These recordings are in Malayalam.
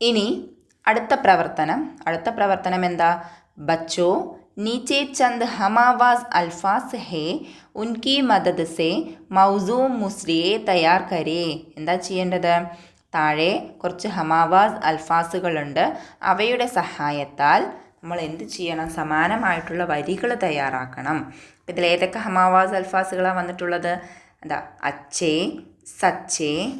ഇനി അടുത്ത പ്രവർത്തനം. അടുത്ത പ്രവർത്തനം എന്താ? ബച്ചോ നീച്ചെ ചന്ദ് ഹമാവാസ് അൽഫാസ് ഹേ ഉൻകി മദദ് സെ മൗസൂ മുസ്ലിയെ തയ്യാർ കരേ. എന്താ ചെയ്യേണ്ടത്? താഴെ കുറച്ച് ഹമാവാസ് അൽഫാസുകളുണ്ട്. അവയുടെ സഹായത്താൽ നമ്മൾ എന്ത് ചെയ്യണം? സമാനമായിട്ടുള്ള വരികൾ തയ്യാറാക്കണം. അപ്പം ഇതിൽ ഏതൊക്കെ ഹമാവാസ് അൽഫാസുകളാണ് വന്നിട്ടുള്ളത്? എന്താ? അച്ചേ സച്ചേ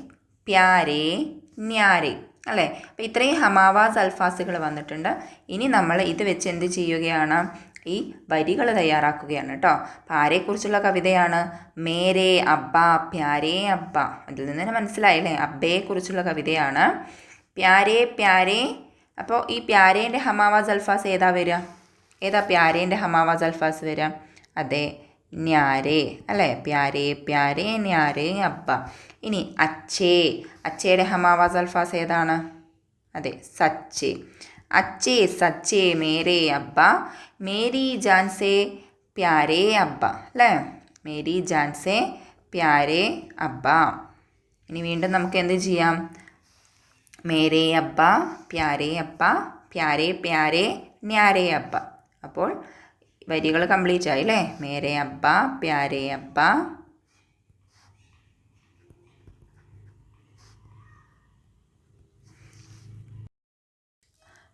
പ്യാരേ ന്യാരേ. അല്ലേ? അപ്പോൾ ഇത്രയും ഹമാവാസ് അൽഫാസുകൾ വന്നിട്ടുണ്ട്. ഇനി നമ്മൾ ഇത് വെച്ച് എന്ത് ചെയ്യുകയാണ്? ഈ വരികൾ തയ്യാറാക്കുകയാണ് കേട്ടോ. അപ്പം ആരെക്കുറിച്ചുള്ള കവിതയാണ്? മേരേ അബ്ബ പ്യാരേ അബ്ബ. അതിൽ നിന്ന് തന്നെ മനസ്സിലായില്ലേ അബ്ബയെക്കുറിച്ചുള്ള കവിതയാണ്. പ്യാരേ പ്യാരേ. അപ്പോൾ ഈ പ്യാരേന്റെ ഹമാവാസ് അൽഫാസ് ഏതാ വരിക? ഏതാ പ്യാരേന്റെ ഹമാവാസ് അൽഫാസ് വരിക? അതെ ന്യാരേ അല്ലേ? പ്യാരേ പ്യാരേ ന്യാരേ അപ്പ ഇനി അച്ചേ. അച്ചയുടെ ഹമാവാസ് അൽഫാസ് ഏതാണ്? അതെ സച്ചേ. അച്ചേ സച്ചേ മേരേ അബ്ബ. മേരി ജാൻസേ പ്യാരേ അബ്ബ. അല്ലേ? മേരി ജാൻസേ പ്യാരേ അബ്ബ. ഇനി വീണ്ടും നമുക്ക് എന്ത് ചെയ്യാം? മേരേ അബ്ബ പ്യാരേ അബ്ബ. പ്യാരേ പ്യാരേ ന്യാരേ അബ്ബ. അപ്പോൾ വരികൾ കംപ്ലീറ്റ് ആയി അല്ലേ? മേരെ അപ്പ പ്യാരേ അപ്പ.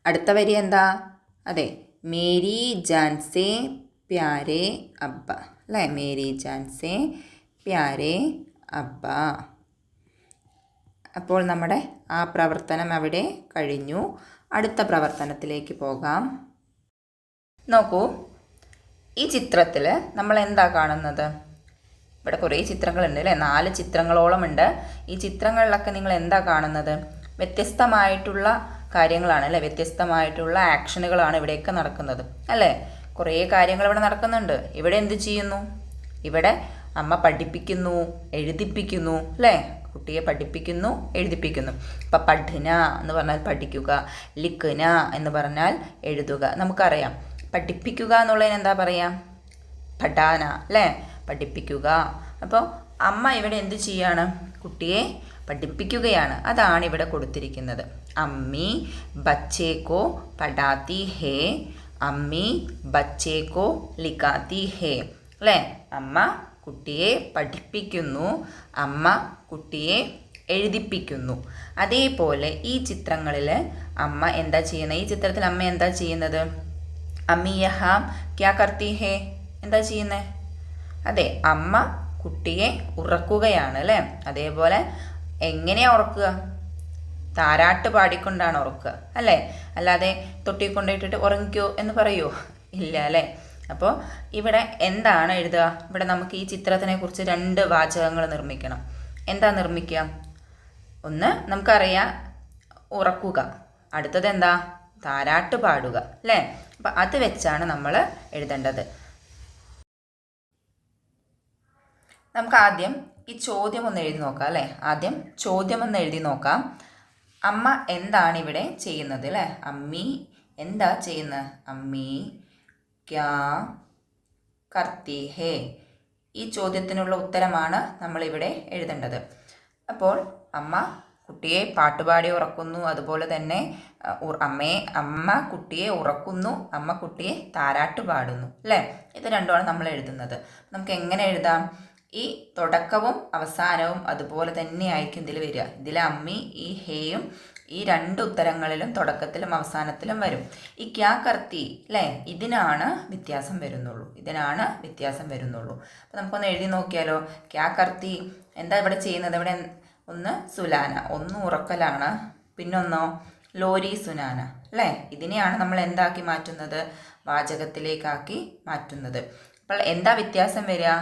അടുത്ത വരി എന്താ? അതെ മേരി ജാൻസേ പ്യാരേ അബ്ബ അല്ലേ? മേരി ജാൻസേ പ്യാരേ അബ്ബ അപ്പോൾ നമ്മുടെ ആ പ്രവർത്തനം അവിടെ കഴിഞ്ഞു. അടുത്ത പ്രവർത്തനത്തിലേക്ക് പോകാം. നോക്കൂ ഈ ചിത്രത്തിൽ നമ്മൾ എന്താ കാണുന്നത്? ഇവിടെ കുറേ ചിത്രങ്ങളുണ്ട് അല്ലേ? നാല് ചിത്രങ്ങളോളം ഉണ്ട്. ഈ ചിത്രങ്ങളിലൊക്കെ നിങ്ങൾ എന്താ കാണുന്നത്? വ്യത്യസ്തമായിട്ടുള്ള കാര്യങ്ങളാണ് അല്ലേ? വ്യത്യസ്തമായിട്ടുള്ള ആക്ഷനുകളാണ് ഇവിടെയൊക്കെ നടക്കുന്നത് അല്ലേ? കുറേ കാര്യങ്ങൾ ഇവിടെ നടക്കുന്നുണ്ട്. ഇവിടെ എന്ത് ചെയ്യുന്നു? ഇവിടെ അമ്മ പഠിപ്പിക്കുന്നു എഴുതിപ്പിക്കുന്നു അല്ലേ? കുട്ടിയെ പഠിപ്പിക്കുന്നു എഴുതിപ്പിക്കുന്നു. ഇപ്പം പഠന എന്ന് പറഞ്ഞാൽ പഠിക്കുക ലിഖന എന്ന് പറഞ്ഞാൽ എഴുതുക. നമുക്കറിയാം. പഠിപ്പിക്കുക എന്നുള്ളതിന് എന്താ പറയുക പഠാന അല്ലേ? പഠിപ്പിക്കുക. അപ്പോൾ അമ്മ ഇവിടെ എന്ത് ചെയ്യാണ്? കുട്ടിയെ പഠിപ്പിക്കുകയാണ്. അതാണ് ഇവിടെ കൊടുത്തിരിക്കുന്നത്. അമ്മി ബച്ചേക്കോ പഠാത്തി ഹേ. അമ്മി ബച്ചേക്കോ ലിക്കാത്തി ഹേ. അല്ലേ? അമ്മ കുട്ടിയെ പഠിപ്പിക്കുന്നു. അമ്മ കുട്ടിയെ എഴുതിപ്പിക്കുന്നു. അതേപോലെ ഈ ചിത്രങ്ങളിൽ അമ്മ എന്താ ചെയ്യുന്നത് ഈ ചിത്രത്തിൽ അമ്മ എന്താ ചെയ്യുന്നത്? അമ്മി യഹാം ക്യാ കർത്തി ഹേ? എന്താ ചെയ്യുന്നത് അതെ അമ്മ കുട്ടിയെ ഉറക്കുകയാണ് അല്ലേ? അതേപോലെ എങ്ങനെയാ ഉറക്കുക? താരാട്ട് പാടിക്കൊണ്ടാണ് ഉറക്കുക അല്ലേ? അല്ലാതെ തൊട്ടി കൊണ്ടിട്ടിട്ട് ഉറങ്ങിക്കോ എന്ന് പറയുമോ ഇല്ല അല്ലേ? അപ്പോൾ ഇവിടെ എന്താണ് എഴുതുക? ഇവിടെ നമുക്ക് ഈ ചിത്രത്തിനെ കുറിച്ച് രണ്ട് വാചകങ്ങൾ നിർമ്മിക്കണം. എന്താ നിർമ്മിക്കുക? ഒന്ന് നമുക്കറിയാം ഉറക്കുക. അടുത്തത് എന്താ? താരാട്ട് പാടുക അല്ലേ? അപ്പം അത് വെച്ചാണ് നമ്മൾ എഴുതേണ്ടത്. നമുക്ക് ആദ്യം ഈ ചോദ്യം ഒന്ന് എഴുതി നോക്കാം അല്ലേ? ആദ്യം ചോദ്യം ഒന്ന് എഴുതി നോക്കാം. അമ്മ എന്താണ് ഇവിടെ ചെയ്യുന്നത് അല്ലേ? അമ്മി എന്താ ചെയ്യുന്നത് അമ്മി ക്യാ കർത്തി ഹേ ഈ ചോദ്യത്തിനുള്ള ഉത്തരമാണ് നമ്മളിവിടെ എഴുതേണ്ടത്. അപ്പോൾ അമ്മ കുട്ടിയെ പാട്ടുപാടി ഉറക്കുന്നു അതുപോലെ തന്നെ അമ്മയെ അമ്മ കുട്ടിയെ ഉറക്കുന്നു അമ്മ കുട്ടിയെ താരാട്ട് പാടുന്നു അല്ലേ? ഇത് രണ്ടുമാണ് നമ്മൾ എഴുതുന്നത്. നമുക്ക് എങ്ങനെ എഴുതാം? ഈ തുടക്കവും അവസാനവും അതുപോലെ തന്നെ ആയിരിക്കും ഇതിൽ വരിക. ഇതിൽ അമ്മി ഈ ഹേയും ഈ രണ്ട് ഉത്തരങ്ങളിലും തുടക്കത്തിലും അവസാനത്തിലും വരും. ഈ ക്യാ കർത്തി അല്ലേ? ഇതിനാണ് വ്യത്യാസം വരുന്നുള്ളൂ. ഇതിനാണ് വ്യത്യാസം വരുന്നുള്ളൂ. അപ്പോൾ നമുക്കൊന്ന് എഴുതി നോക്കിയാലോ? ക്യാ കർത്തി എന്താ ഇവിടെ ചെയ്യുന്നത്? ഇവിടെ ഒന്ന് സുലാന ഒന്ന് ഉറക്കലാണ്. പിന്നൊന്നോ? ലോരി സുനാന അല്ലേ? ഇതിനെയാണ് നമ്മൾ എന്താക്കി മാറ്റുന്നത്? വാചകത്തിലേക്കാക്കി മാറ്റുന്നത്. അപ്പോൾ എന്താ വ്യത്യാസം വരിക?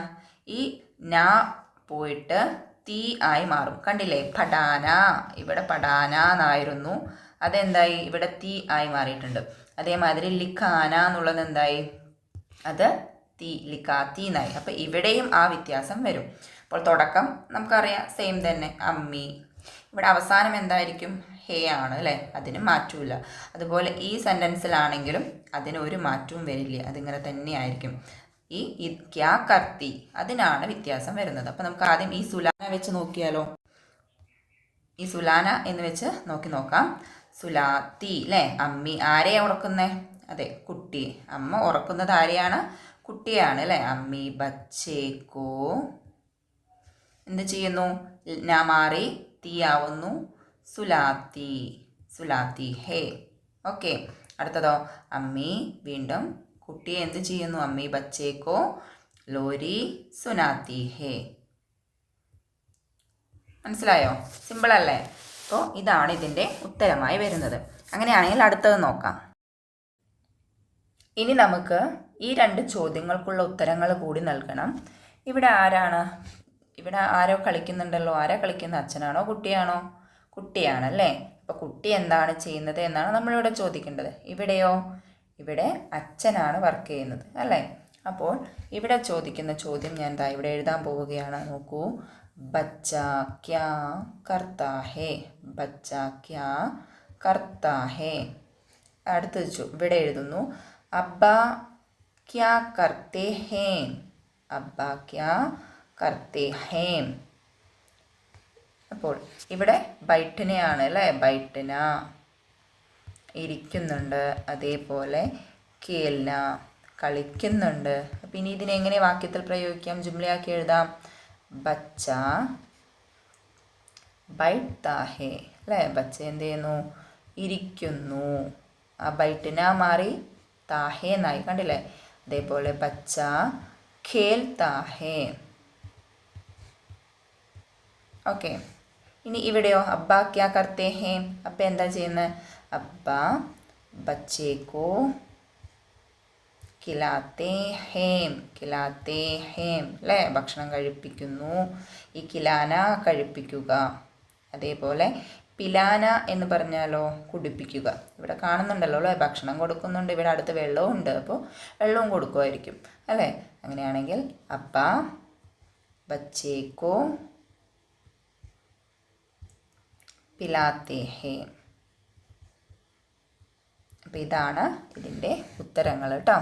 ഈ ന പോയിട്ട് തീ ആയി മാറും. കണ്ടില്ലേ? പടാന ഇവിടെ പടാന എന്നായിരുന്നു. അതെന്തായി? ഇവിടെ തീ ആയി മാറിയിട്ടുണ്ട്. അതേമാതിരി ലിഖാന എന്നുള്ളത് എന്തായി? അത് തീ ലിക്കാത്തി എന്നായി. അപ്പോൾ ഇവിടെയും ആ വ്യത്യാസം വരും. അപ്പോൾ തുടക്കം നമുക്കറിയാം. സെയിം തന്നെ. അമ്മി ഇവിടെ അവസാനം എന്തായിരിക്കും? ഹേ ആണ് അല്ലേ? അതിന് മാറ്റമില്ല അതുപോലെ ഈ സെന്റൻസിലാണെങ്കിലും അതിന് ഒരു മാറ്റവും വരില്ല. അതിങ്ങനെ തന്നെയായിരിക്കും ഈ ക്യാ കർത്തി അതിനാണ് വ്യത്യാസം വരുന്നത്. അപ്പോൾ നമുക്ക് ആദ്യം ഈ സുലാന വെച്ച് നോക്കിയാലോ? ഈ സുലാന എന്ന് വെച്ച് നോക്കി നോക്കാം. സുലാത്തി അല്ലേ അമ്മി ആരെയാ ഉറക്കുന്നേ? അതെ കുട്ടി. അമ്മ ഉറക്കുന്നത് ആരെയാണ്? കുട്ടിയാണ് അല്ലേ അമ്മി ബച്ചേക്കോ. എന്ത് ചെയ്യുന്നു? ഞാൻ മാറി തീ ആവുന്നു സുലാത്തി സുലാത്തി ഹേ. ഓക്കെ. അടുത്തതോ. അമ്മി വീണ്ടും. കുട്ടി എന്ത് ചെയ്യുന്നു? അമ്മി ബച്ചേക്കോ. ലോരി സുനാത്തി ഹേ. മനസ്സിലായോ? സിമ്പിൾ അല്ലേ? അപ്പോൾ ഇതാണ് ഇതിന്റെ ഉത്തരമായി വരുന്നത്. അങ്ങനെയാണെങ്കിൽ അടുത്തത് നോക്കാം. ഇനി നമുക്ക് ഈ രണ്ട് ചോദ്യങ്ങൾക്കുള്ള ഉത്തരങ്ങൾ കൂടി നൽകണം. ഇവിടെ ആരാണ്? ഇവിടെ ആരോ കളിക്കുന്നുണ്ടല്ലോ. ആരാ കളിക്കുന്ന? അച്ഛനാണോ? കുട്ടിയാണോ? കുട്ടിയാണല്ലേ? അപ്പോൾ കുട്ടി എന്താണ് ചെയ്യുന്നത് എന്നാണ് നമ്മളിവിടെ ചോദിക്കേണ്ടത്. ഇവിടെയോ? ഇവിടെ അച്ഛനാണ് വർക്ക് ചെയ്യുന്നത് അല്ലേ? അപ്പോൾ ഇവിടെ ചോദിക്കുന്ന ചോദ്യം ഞാൻ എന്താ ഇവിടെ എഴുതാൻ പോവുകയാണ്. നോക്കൂ. ബച്ച ക്യാ കർത്താ ഹേ ബച്ച ക്യാ കർത്താ ഹേ അടുത്തത് ചോ ഇവിടെ എഴുതുന്നു. അബ്ബ ക്യാ കർത്തേ ഹേ അബ്ബ ക്യാ കർത്തേ ഹേം അപ്പോൾ ഇവിടെ ബൈട്ടിനെയാണ് അല്ലേ? ബൈട്ടിന. ഇരിക്കുന്നുണ്ട്. അതേപോലെ കേൽന. കളിക്കുന്നുണ്ട്. അപ്പം ഇനി ഇതിനെ എങ്ങനെ വാക്യത്തിൽ പ്രയോഗിക്കാം? ജുംലയാക്കി എഴുതാം. ബച്ച. ഹേ അല്ലേ? ബച്ച എന്ത് ചെയ്യുന്നു? ഇരിക്കുന്നു. ആ ബൈട്ടിന മാറി താഹേ എന്നായി കണ്ടില്ലേ? അതേപോലെ ബച്ച ഖേൽ താഹേ ഓക്കെ ഇനി ഇവിടെയോ അബ്ബ ക്യാ കർത്തേ ഹേ? അപ്പ എന്താ ചെയ്യുന്നത് അബ്ബ ബച്ചേക്കോ കിലാത്തേ ഹേം കിലാത്തേ ഹേം അല്ലേ ഭക്ഷണം കഴിപ്പിക്കുന്നു. ഈ കിലാന കഴിപ്പിക്കുക. അതേപോലെ പിലാന എന്ന് പറഞ്ഞാലോ കുടിപ്പിക്കുക. ഇവിടെ കാണുന്നുണ്ടല്ലോ അല്ലേ ഭക്ഷണം കൊടുക്കുന്നുണ്ട്. ഇവിടെ അടുത്ത് വെള്ളവും ഉണ്ട് അപ്പോൾ വെള്ളവും കൊടുക്കുമായിരിക്കും അല്ലേ? അങ്ങനെയാണെങ്കിൽ അപ്പ ബച്ചേക്കോ പിലാത്തേ ഹേ അപ്പം ഇതാണ് ഇതിന്റെ ഉത്തരങ്ങൾ കേട്ടോ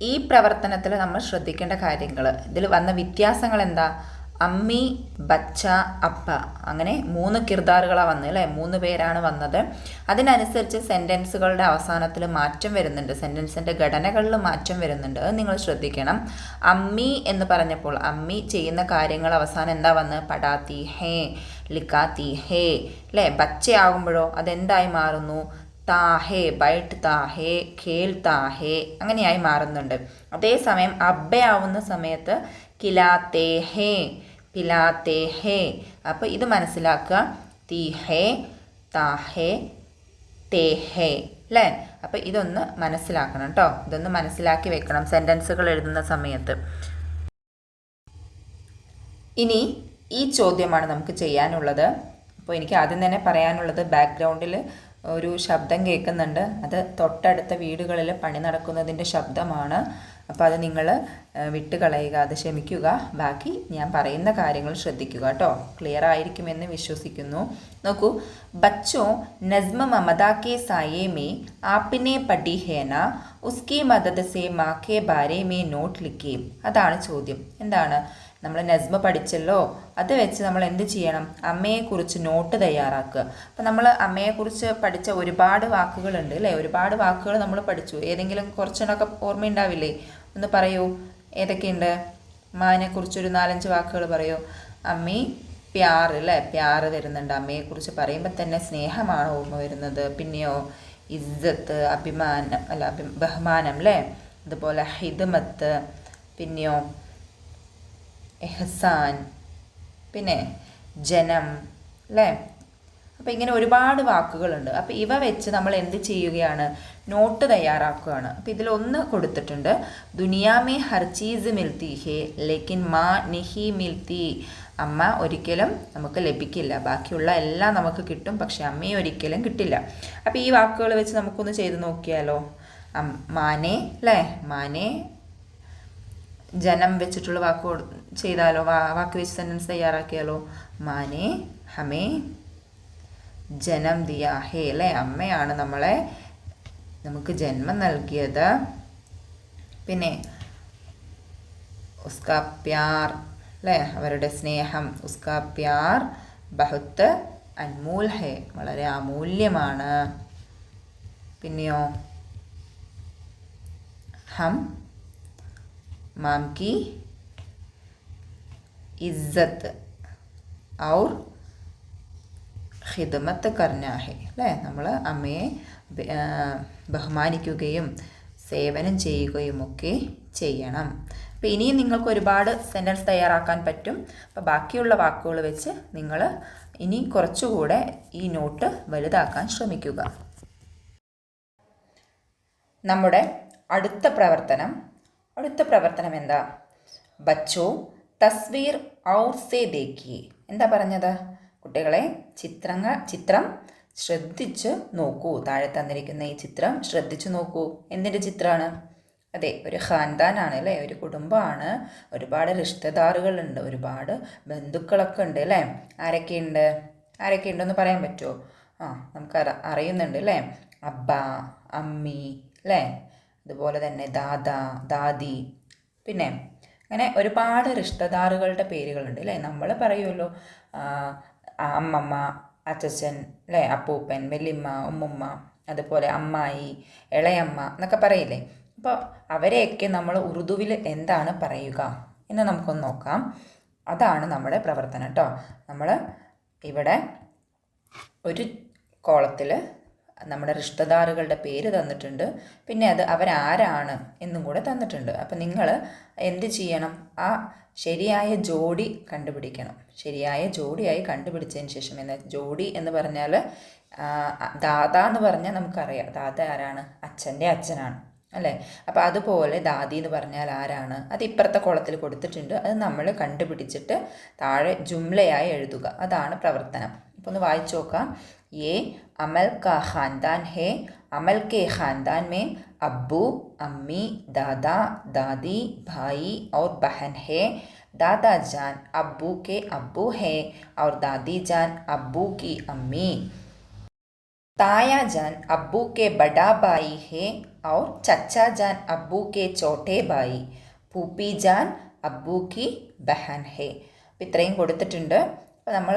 ഈ പ്രവർത്തനത്തിൽ നമ്മൾ ശ്രദ്ധിക്കേണ്ട കാര്യങ്ങൾ ഇതിൽ വന്ന വ്യത്യാസങ്ങൾ എന്താ അമ്മി ബച്ച അപ്പ. അങ്ങനെ മൂന്ന് കിർദാറുകളാണ് വന്നത് അല്ലേ? മൂന്ന് പേരാണ് വന്നത്. അതിനനുസരിച്ച് സെന്റൻസുകളുടെ അവസാനത്തിൽ മാറ്റം വരുന്നുണ്ട്. സെന്റൻസിന്റെ ഘടനകളിൽ മാറ്റം വരുന്നുണ്ട്. അത് നിങ്ങൾ ശ്രദ്ധിക്കണം. അമ്മി എന്ന് പറഞ്ഞപ്പോൾ അമ്മി ചെയ്യുന്ന കാര്യങ്ങൾ അവസാനം എന്താ വന്ന് പടാത്തി ഹേ ലിക്കാത്തി ഹേ അല്ലേ? ബച്ചയാകുമ്പോഴോ അതെന്തായി മാറുന്നു? താഹേ ബൈട്ട് താഹേ ഖേൽ താഹേ അങ്ങനെയായി മാറുന്നുണ്ട്. അതേസമയം അബ്ബയാവുന്ന സമയത്ത് കിലാത്തേ ഹേ പിലാത്തേ ഹേ. അപ്പോൾ ഇത് മനസ്സിലാക്കുക. തീ ഹേ താ ഹേ തേ ഹേ. അല്ലേ അപ്പോൾ ഇതൊന്ന് മനസ്സിലാക്കണം കേട്ടോ ഇതൊന്ന് മനസ്സിലാക്കി വെക്കണം സെന്റൻസുകൾ എഴുതുന്ന സമയത്ത്. ഇനി ഈ ചോദ്യമാണ് നമുക്ക് ചെയ്യാനുള്ളത്. അപ്പോൾ എനിക്ക് ആദ്യം തന്നെ പറയാനുള്ളത് ബാക്ക്ഗ്രൗണ്ടിൽ ഒരു ശബ്ദം കേൾക്കുന്നുണ്ട്. അത് തൊട്ടടുത്ത വീടുകളിൽ പണി നടക്കുന്നതിന്റെ ശബ്ദമാണ്. അപ്പോൾ അത് നിങ്ങൾ വിട്ട് കളയുക അത് ക്ഷമിക്കുക. ബാക്കി ഞാൻ പറയുന്ന കാര്യങ്ങൾ ശ്രദ്ധിക്കുക കേട്ടോ. ക്ലിയർ ആയിരിക്കുമെന്ന് വിശ്വസിക്കുന്നു. നോക്കൂ. ബച്ചോ നസ്മ മമത കെ സായേ മേ ആപ്പിനെ പടി ഹേന ഉസ്കി മദത് സേ മാക്കെ ബാരെ മേ നോട്ട് ലിക്കേ അതാണ് ചോദ്യം. എന്താണ്? നമ്മൾ നസ്മ പഠിച്ചല്ലോ അത് വെച്ച് നമ്മൾ എന്ത് ചെയ്യണം? അമ്മയെക്കുറിച്ച് നോട്ട് തയ്യാറാക്കുക. അപ്പം നമ്മൾ അമ്മയെക്കുറിച്ച് പഠിച്ച ഒരുപാട് വാക്കുകളുണ്ട് അല്ലേ? ഒരുപാട് വാക്കുകൾ നമ്മൾ പഠിച്ചു. ഏതെങ്കിലും കുറച്ചെണ്ണമൊക്കെ ഓർമ്മയുണ്ടാവില്ലേ? ഒന്ന് പറയൂ. ഏതൊക്കെയുണ്ട്? മാനെക്കുറിച്ചൊരു നാലഞ്ച് വാക്കുകൾ പറയൂ. അമ്മി പ്യാർ അല്ലേ? പ്യാർ വരുന്നുണ്ട് അമ്മയെക്കുറിച്ച് പറയുമ്പോൾ തന്നെ സ്നേഹമാണ് ഓർമ്മ വരുന്നത്. പിന്നെയോ ഇജ്ജത്ത് അഭിമാനം അല്ല അഭി ബഹുമാനം അല്ലേ? അതുപോലെ ഹിദ്മത്ത് പിന്നെയോ എഹസാൻ പിന്നെ ജനം അല്ലേ? അപ്പോൾ ഇങ്ങനെ ഒരുപാട് വാക്കുകളുണ്ട്. അപ്പോൾ ഇവ വെച്ച് നമ്മൾ എന്ത് ചെയ്യുകയാണ്? നോട്ട് തയ്യാറാക്കുകയാണ്. അപ്പോൾ ഇതിലൊന്ന് കൊടുത്തിട്ടുണ്ട്. ദുനിയാമേ ഹർ ചീസ് മിൽത്തി ഹേ ലേക്കിൻ മാ നിഹി മിൽത്തി. അമ്മ ഒരിക്കലും നമുക്ക് ലഭിക്കില്ല. ബാക്കിയുള്ള എല്ലാം നമുക്ക് കിട്ടും പക്ഷെ അമ്മയെ ഒരിക്കലും കിട്ടില്ല. അപ്പോൾ ഈ വാക്കുകൾ വെച്ച് നമുക്കൊന്ന് ചെയ്ത് നോക്കിയാലോ? മാനെ അല്ലേ മാനെ. ജനം വെച്ചിട്ടുള്ള വാക്ക് ചെയ്താലോ? വാക്ക് വെച്ച് സെന്റൻസ് തയ്യാറാക്കിയാലോ? മാനെ ഹമേ. ജനം ദിയാഹെ അല്ലെ? അമ്മയാണ് നമ്മളെ നമുക്ക് ജന്മം നൽകിയത്. പിന്നെ ഉസ്കാ പ്യാർ അല്ലേ? അവരുടെ സ്നേഹം. ഉസ്കാ പ്യാർ ബഹുത്ത് അൻമൂൽ ഹേ. വളരെ അമൂല്യമാണ്. പിന്നെയോ? ഹം മാം കി ഇസ്സത്ത്. ഔർ ഹിദമത്ത് കർനാഹെ അല്ലേ? നമ്മൾ അമ്മയെ ബഹുമാനിക്കുകയും സേവനം ചെയ്യുകയും ഒക്കെ ചെയ്യണം. അപ്പോൾ ഇനിയും നിങ്ങൾക്ക് ഒരുപാട് സെന്റൻസ് തയ്യാറാക്കാൻ പറ്റും. അപ്പോൾ ബാക്കിയുള്ള വാക്കുകൾ വെച്ച് നിങ്ങൾ ഇനി കുറച്ചുകൂടെ ഈ നോട്ട് വലുതാക്കാൻ ശ്രമിക്കുക. നമ്മുടെ അടുത്ത പ്രവർത്തനം. അടുത്ത പ്രവർത്തനം എന്താ? ബച്ചോ തസ്വീർ ഔർ സേ എന്താ പറഞ്ഞത്? കുട്ടികളെ ചിത്രങ്ങൾ ചിത്രം ശ്രദ്ധിച്ച് നോക്കൂ. താഴെ തന്നിരിക്കുന്ന ഈ ചിത്രം ശ്രദ്ധിച്ചു നോക്കൂ. എന്തിന്റെ ചിത്രമാണ്? അതെ ഒരു ഖാൻദാനാണ് അല്ലേ? ഒരു കുടുംബമാണ്. ഒരുപാട് റിഷ്തദാറുകളുണ്ട്. ഒരുപാട് ബന്ധുക്കളൊക്കെ ഉണ്ട് അല്ലേ? ആരൊക്കെയുണ്ട് ആരൊക്കെ ഉണ്ടെന്ന് പറയാൻ പറ്റുമോ ആ നമുക്ക് അറ- അറിയുന്നുണ്ട് അല്ലേ? അബ്ബ അമ്മി അല്ലേ? അതുപോലെ തന്നെ ദാദ ദാദി. പിന്നെ അങ്ങനെ ഒരുപാട് റിഷ്തദാറുകളുടെ പേരുകളുണ്ട് അല്ലേ? നമ്മൾ പറയുമല്ലോ അമ്മമ്മ അച്ഛൻ അല്ലേ അപ്പൂപ്പൻ വല്യമ്മ ഉമ്മമ്മ അതുപോലെ അമ്മായി ഇളയമ്മ എന്നൊക്കെ പറയില്ലേ? അപ്പോൾ അവരെയൊക്കെ നമ്മൾ ഉറുദുവിൽ എന്താണ് പറയുക എന്ന് നമുക്കൊന്ന് നോക്കാം. അതാണ് നമ്മുടെ പ്രവർത്തനം കേട്ടോ നമ്മൾ ഇവിടെ ഒരു കോളത്തിൽ നമ്മുടെ റിഷ്ടദാറുകളുടെ പേര് തന്നിട്ടുണ്ട്. പിന്നെ അത് അവരാരാണ് എന്നും കൂടെ തന്നിട്ടുണ്ട്. അപ്പം നിങ്ങൾ എന്ത് ചെയ്യണം? ആ ശരിയായ ജോഡി കണ്ടുപിടിക്കണം. ശരിയായ ജോഡിയായി കണ്ടുപിടിച്ചതിന് ശേഷം എന്ന ജോഡി എന്ന് പറഞ്ഞാൽ ആ, ദാദ എന്ന് പറഞ്ഞാൽ നമുക്കറിയാം ദാദ ആരാണ് അച്ഛൻ്റെ അച്ഛനാണ് അല്ലേ അപ്പോൾ അതുപോലെ ദാദി എന്ന് പറഞ്ഞാൽ ആരാണ് അത് ഇപ്പുറത്തെ കുളത്തിൽ കൊടുത്തിട്ടുണ്ട് അത് നമ്മൾ കണ്ടുപിടിച്ചിട്ട് താഴെ ജുംലയായി എഴുതുക അതാണ് പ്രവർത്തനം അപ്പോൾ ഒന്ന് വായിച്ചു നോക്കാം ये अमल का ख़ानदान है अमल के ख़ानदान में अब्बू अम्मी दादा दादी भाई और बहन है दादा जान अब्बू के अब्बू है और दादी जान अब्बू की अम्मी ताया जान अब्बू के बड़ा भाई है और चचा जान अब्बू के छोटे भाई പൂപ്പി ജാൻ അബ്ബു കി ബഹൻ ഹേ അപ്പം ഇത്രയും കൊടുത്തിട്ടുണ്ട് അപ്പോൾ നമ്മൾ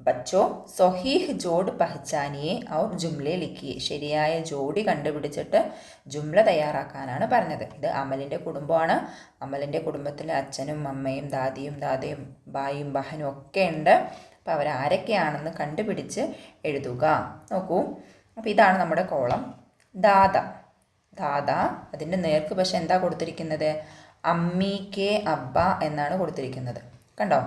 ബച്ചോ സൊഹീഹ് ജോഡ് പഹ്ചാനിയെ ഔർ ജുംലെ ലിക്കിയെ ശരിയായ ജോഡി കണ്ടുപിടിച്ചിട്ട് ജുംല തയ്യാറാക്കാനാണ് പറഞ്ഞത്. ഇത് അമലിന്റെ കുടുംബമാണ്. അമലിന്റെ കുടുംബത്തിൽ അച്ഛനും അമ്മയും ദാദിയും ദാദയും ബായും ബഹനും ഒക്കെ ഉണ്ട്. അപ്പോൾ അവരാരൊക്കെയാണെന്ന് കണ്ടുപിടിച്ച് എഴുതുക. നോക്കൂ. അപ്പോൾ ഇതാണ് നമ്മുടെ കോളം. ദാദ. ദാദ അതിന്റെ നേർക്ക് പക്ഷെ എന്താ കൊടുത്തിരിക്കുന്നത്? അമ്മി കെ അബ്ബ എന്നാണ് കൊടുത്തിരിക്കുന്നത്. കണ്ടോ?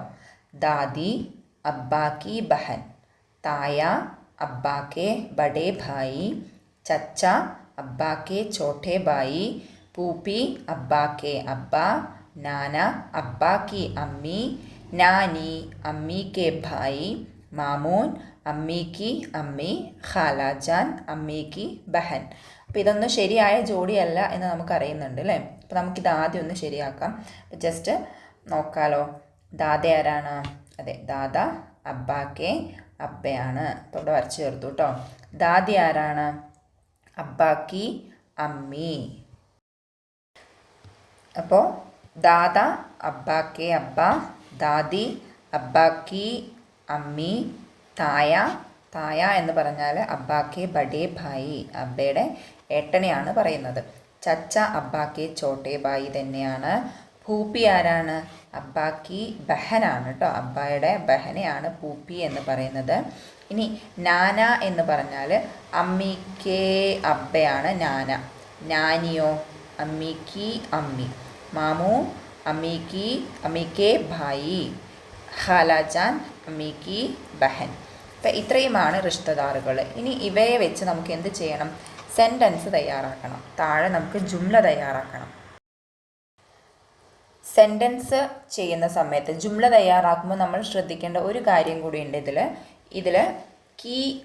ദാദി അബ്ബാക്കി ബഹൻ. തായ അബ്ബാക്കെ ബഡേ ഭായി. ചച്ച അബ്ബാക്കെ ചോട്ടെ ഭായി പൂപ്പി അബ്ബാക്കെ അബ്ബ. നാന അബ്ബാക്കി അമ്മി. നാനി അമ്മി കെ ഭായി. മാമൂൻ അമ്മിക്കി അമ്മി. ഖാലാജാൻ അമ്മിക്കി ബഹൻ. അപ്പോൾ ഇതൊന്നും ശരിയായ ജോഡിയല്ല എന്ന് നമുക്കറിയുന്നുണ്ട് അല്ലേ അപ്പോൾ നമുക്കിത് ആദ്യം ഒന്ന് ശരിയാക്കാം. ജസ്റ്റ് നോക്കാലോ. ദാദ ആരാണ് അതെ ദാദ അബ്ബാക്കെ അബ്ബയാണ്. അപ്പോൾ ഇവിടെ വരച്ച് ചേർത്തു കേട്ടോ ദാദി ആരാണ്? അബ്ബാക്കി അമ്മി. അപ്പോൾ ദാദ അബ്ബാക്കെ അബ്ബ ദാദി അബ്ബാക്കി അമ്മി തായ. തായ എന്ന് പറഞ്ഞാൽ അബ്ബാക്കെ ബഡേ ഭായി. അബ്ബയുടെ ഏട്ടനെയാണ് പറയുന്നത്. ചച്ച അബ്ബാക്കെ ചോട്ടേ ഭായി തന്നെയാണ്. പൂപ്പി ആരാണ്? അബ്ബാക്കി ബഹനാണ് കേട്ടോ. അബ്ബായുടെ ബഹനെയാണ് പൂപ്പി എന്ന് പറയുന്നത്. ഇനി നാന എന്ന് പറഞ്ഞാൽ അമ്മിക്കേ അബ്ബയാണ് നാന. നാനിയോ? അമ്മിക്ക് അമ്മി. മാമു അമ്മിക്ക് അമ്മിക്കേ ഭായി. ഹാലാജാൻ അമ്മിക്ക് ബഹൻ. അപ്പം ഇത്രയുമാണ് റിഷ്തദാറുകൾ ഇനി ഇവയെ വെച്ച് നമുക്ക് എന്ത് ചെയ്യണം? സെന്റൻസ് തയ്യാറാക്കണം. താഴെ നമുക്ക് ജുംല തയ്യാറാക്കണം. സെന്റൻസ് ചെയ്യുന്ന സമയത്ത് ജുംല തയ്യാറാക്കുമ്പോൾ നമ്മൾ ശ്രദ്ധിക്കേണ്ട ഒരു കാര്യം കൂടിയുണ്ട് ഇതിൽ ഇതിൽ കീ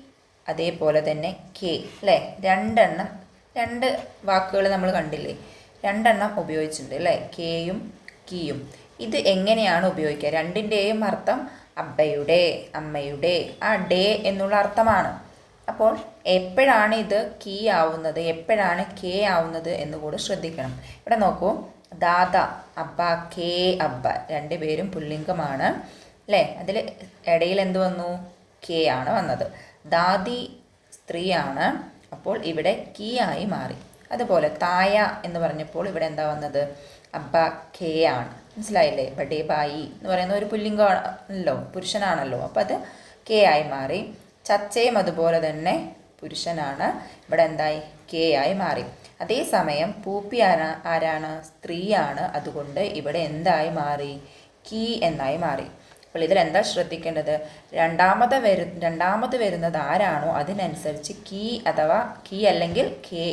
അതേപോലെ തന്നെ കെ അല്ലേ? രണ്ടെണ്ണം രണ്ട് വാക്കുകൾ നമ്മൾ കണ്ടില്ലേ? രണ്ടെണ്ണം ഉപയോഗിച്ചിട്ടുണ്ട് അല്ലേ? കെയും കീയും. ഇത് എങ്ങനെയാണ് ഉപയോഗിക്കുക? രണ്ടിന്റെയും അർത്ഥം അബ്ബയുടെ അമ്മയുടെ ആ ഡേ എന്നുള്ള അർത്ഥമാണ്. അപ്പോൾ എപ്പോഴാണ് ഇത് കീ ആവുന്നത്? എപ്പോഴാണ് കെ ആവുന്നത് എന്ന് കൂടെ ശ്രദ്ധിക്കണം. ഇവിടെ നോക്കൂ. ദാദ അബ്ബ കെ അബ്ബ രണ്ടുപേരും പുല്ലിംഗമാണ്. അല്ലേ അതിൽ ഇടയിൽ എന്ത് വന്നു? കെ ആണ് വന്നത്. ദാദി സ്ത്രീയാണ്. അപ്പോൾ ഇവിടെ കീ ആയി മാറി. അതുപോലെ തായ എന്ന് പറഞ്ഞപ്പോൾ ഇവിടെ എന്താ വന്നത്? അബ്ബ കെ ആണ്. മനസ്സിലായില്ലേ? ബഡേ ബായി എന്ന് പറയുന്ന ഒരു പുല്ലിംഗമാണല്ലോ പുരുഷനാണല്ലോ. അപ്പോൾ അത് കെ ആയി മാറി. ചച്ചയും അതുപോലെ തന്നെ പുരുഷനാണ്. ഇവിടെ എന്തായി? കെ ആയി മാറി. അതേസമയം പൂപ്പി ആരാ ആരാണ്? സ്ത്രീയാണ്. അതുകൊണ്ട് ഇവിടെ എന്തായി മാറി? കീ എന്നായി മാറി. അപ്പോൾ ഇതിൽ എന്താ ശ്രദ്ധിക്കേണ്ടത്? രണ്ടാമത് വരു രണ്ടാമത് വരുന്നത് ആരാണോ അതിനനുസരിച്ച് കീ അഥവാ കീ അല്ലെങ്കിൽ കെ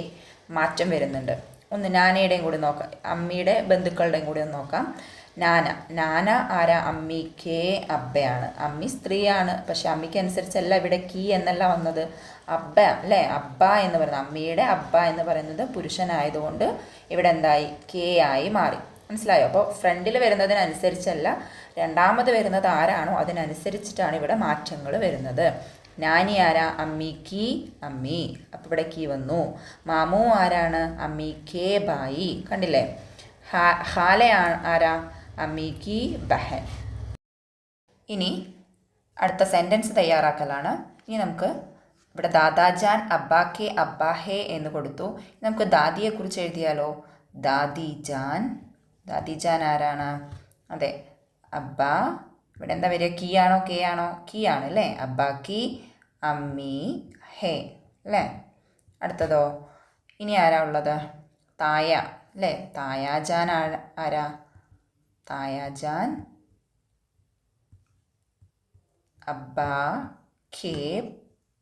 മാറ്റം വരുന്നുണ്ട്. ഒന്ന് നാനയുടെയും കൂടി നോക്കാം. അമ്മിയുടെ ബന്ധുക്കളുടെയും കൂടി ഒന്ന് നോക്കാം. നാന. നാന ആരാ? അമ്മി കെ അബ്ബയാണ്. അമ്മി സ്ത്രീയാണ്. പക്ഷെ അമ്മിക്ക് അനുസരിച്ചല്ല ഇവിടെ കീ എന്നല്ല വന്നത്. അബ്ബ അല്ലേ? അബ്ബ എന്ന് പറയുന്നത്. അമ്മിയുടെ അബ്ബ എന്ന് പറയുന്നത് പുരുഷനായതുകൊണ്ട് ഇവിടെ എന്തായി? കെ ആയി മാറി. മനസ്സിലായോ? അപ്പോൾ ഫ്രണ്ടിൽ വരുന്നതിനനുസരിച്ചല്ല രണ്ടാമത് വരുന്നത് ആരാണോ അതിനനുസരിച്ചിട്ടാണ് ഇവിടെ മാറ്റങ്ങൾ വരുന്നത്. നാനി ആരാ? അമ്മി കി അമ്മി. അപ്പോൾ ഇവിടെ കീ വന്നു. മാമു ആരാണ്? അമ്മി കെ ബായി. കണ്ടില്ലേ? ഹാല ആരാ? അമ്മി കി ബഹൻ. ഇനി അടുത്ത സെന്റൻസ് തയ്യാറാക്കലാണ്. ഇനി നമുക്ക് ഇവിടെ ദാദാജാൻ അബ്ബാക്കെ അബ്ബാഹെ എന്ന് കൊടുത്തു. നമുക്ക് ദാദിയെക്കുറിച്ച് എഴുതിയാലോ? ദാദി ജാൻ ആരാണ്? അതെ അബ്ബാ. ഇവിടെ എന്താ വരിക? കീ ആണോ? കെ ആണോ? കീ ആണ് അല്ലേ? അബ്ബാക്കി അമ്മി ഹേ അല്ലേ? അടുത്തതോ? ഇനി ആരാ ഉള്ളത്? തായ അല്ലേ? തായാജാൻ ആരാ? തായാജാൻ അബ്ബ ഖേ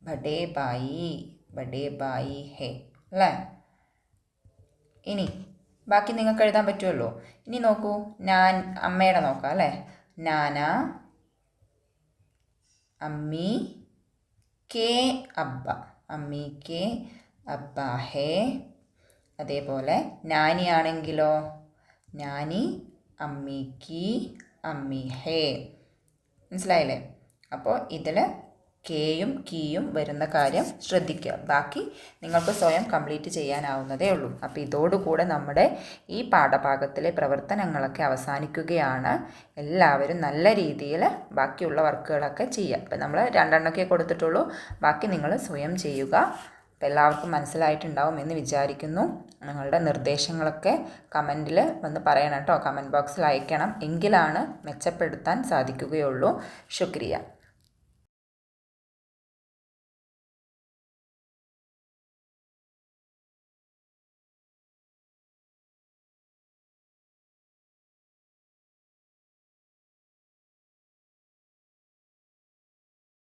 ബഡേ ബായി ബഡേ ബായി ഹേ അല്ലേ? ഇനി ബാക്കി നിങ്ങൾക്ക് എഴുതാൻ പറ്റുമല്ലോ ഇനി നോക്കൂ ഞാൻ അമ്മയുടെ നോക്കാം അല്ലേ? നാന അമ്മി കെ അബ്ബ അമ്മി കെ അബ്ബ ഹേ. അതേപോലെ നാനിയാണെങ്കിലോ? നാനി അമ്മിക്ക് അമ്മി ഹേ മനസ്സിലായില്ലേ? അപ്പോൾ ഇതിൽ കെയും കീയും വരുന്ന കാര്യം ശ്രദ്ധിക്കുക. ബാക്കി നിങ്ങൾക്ക് സ്വയം കംപ്ലീറ്റ് ചെയ്യാനാവുന്നതേ ഉള്ളൂ. അപ്പോൾ ഇതോടുകൂടെ നമ്മുടെ ഈ പാഠഭാഗത്തിലെ പ്രവർത്തനങ്ങളൊക്കെ അവസാനിക്കുകയാണ്. എല്ലാവരും നല്ല രീതിയിൽ ബാക്കിയുള്ള വർക്കുകളൊക്കെ ചെയ്യുക അപ്പം നമ്മൾ രണ്ടെണ്ണമൊക്കെ കൊടുത്തിട്ടുള്ളൂ. ബാക്കി നിങ്ങൾ സ്വയം ചെയ്യുക. അപ്പോൾ എല്ലാവർക്കും മനസ്സിലായിട്ടുണ്ടാവും എന്ന് വിചാരിക്കുന്നു. നിങ്ങളുടെ നിർദ്ദേശങ്ങളൊക്കെ കമന്റിൽ വന്ന് പറയണം കേട്ടോ. കമന്റ് ബോക്സിൽ അയക്കണം. എങ്കിലാണ് മെച്ചപ്പെടുത്താൻ സാധിക്കുകയുള്ളൂ. ശുക്രിയ.